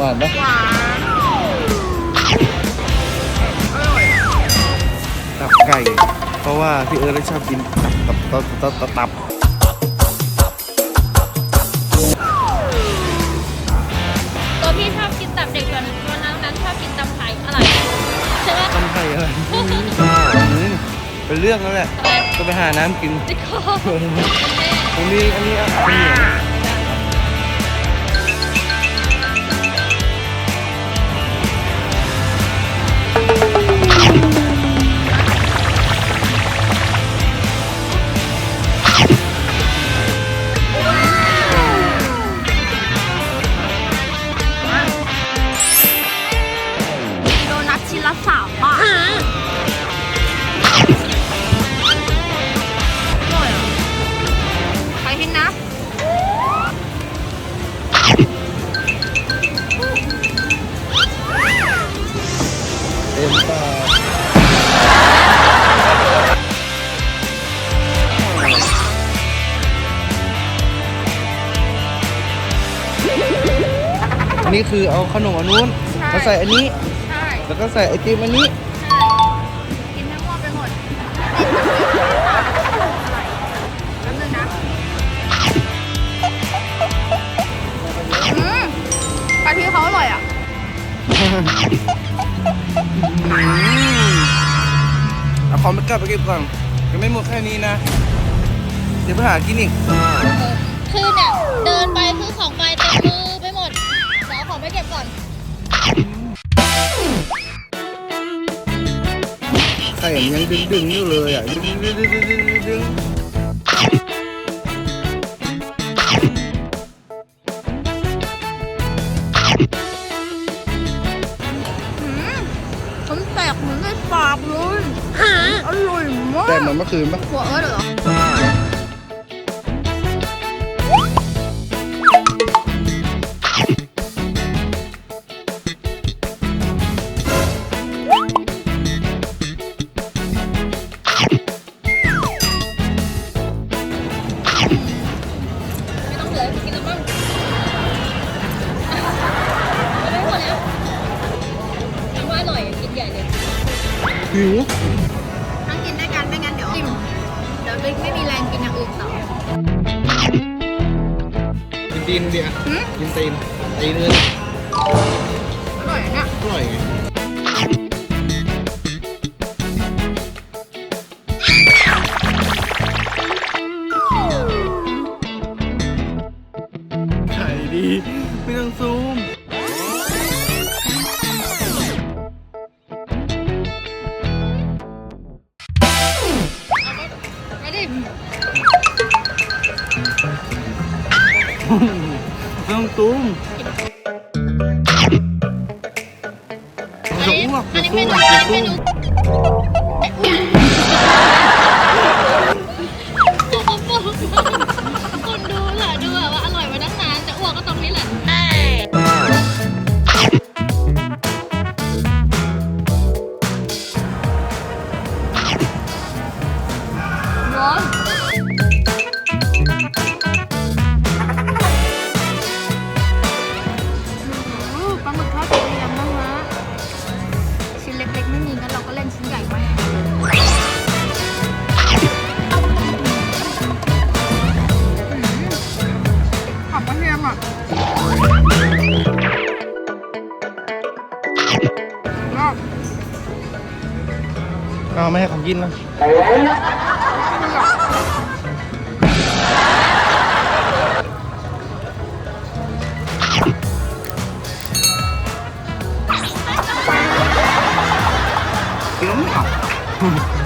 วานปะหวานอร่อยตับไก่ เพราะว่าพี่เอิร์ธชอบกินตับตับตับตับตับตัวพี่ชอบกินตับเด็กส่วนตัวนั้นนั้นชอบกินตับไข่อะไรใช่ไหมทำไข่อะไรอืมเป็นเรื่องแล้วแหละอะไรก็ไปหาน้ำกินติดคอตรงนี้อันนี้อะเป็นเหนี นนี้คือเอาขนมอันนู้นใช่มาใส่อันนี้ ใช่แล้วก็ใส่ไอติมอันนี้ กินทั้งหมดไปหมดแป๊บนึงนะอืมกะทิเขาอร่อยอะ เอาของไปกลับไปเก็บก่อนยังไม่หมดแค่นี้นะ เดี๋ยวไปหากินอีกคือเไข่มันยังดึงดึงอยู่เลยอะดึงดึงดึงดึงดึงดึงดึงฉันแตกเหมือนในปากเลยอร่อยมากแต่เหมือนเมื่อคืนปะหัวเอิร์ดเหรอ อร่อยกินใหญ่เลยหิวทั้งกินด้วยกันไม่งั้นเดี๋ยวอิ่มเดี๋ยวบิ๊กไม่มีแรงกินอย่างอื่นต่อกินตีนเดียวหืมกินตีนตีนเลยอร่อยอะเนี่ยอร่อยไงไข่ดีไม่ต้องซูม ด้ไม่ต้องซูมอันนี้จะอ้วกอันนี้จะเมนูอ้วกอันนี้เมนูคน เทียมอะราไม่ให้เขากินนะกินไม่ออก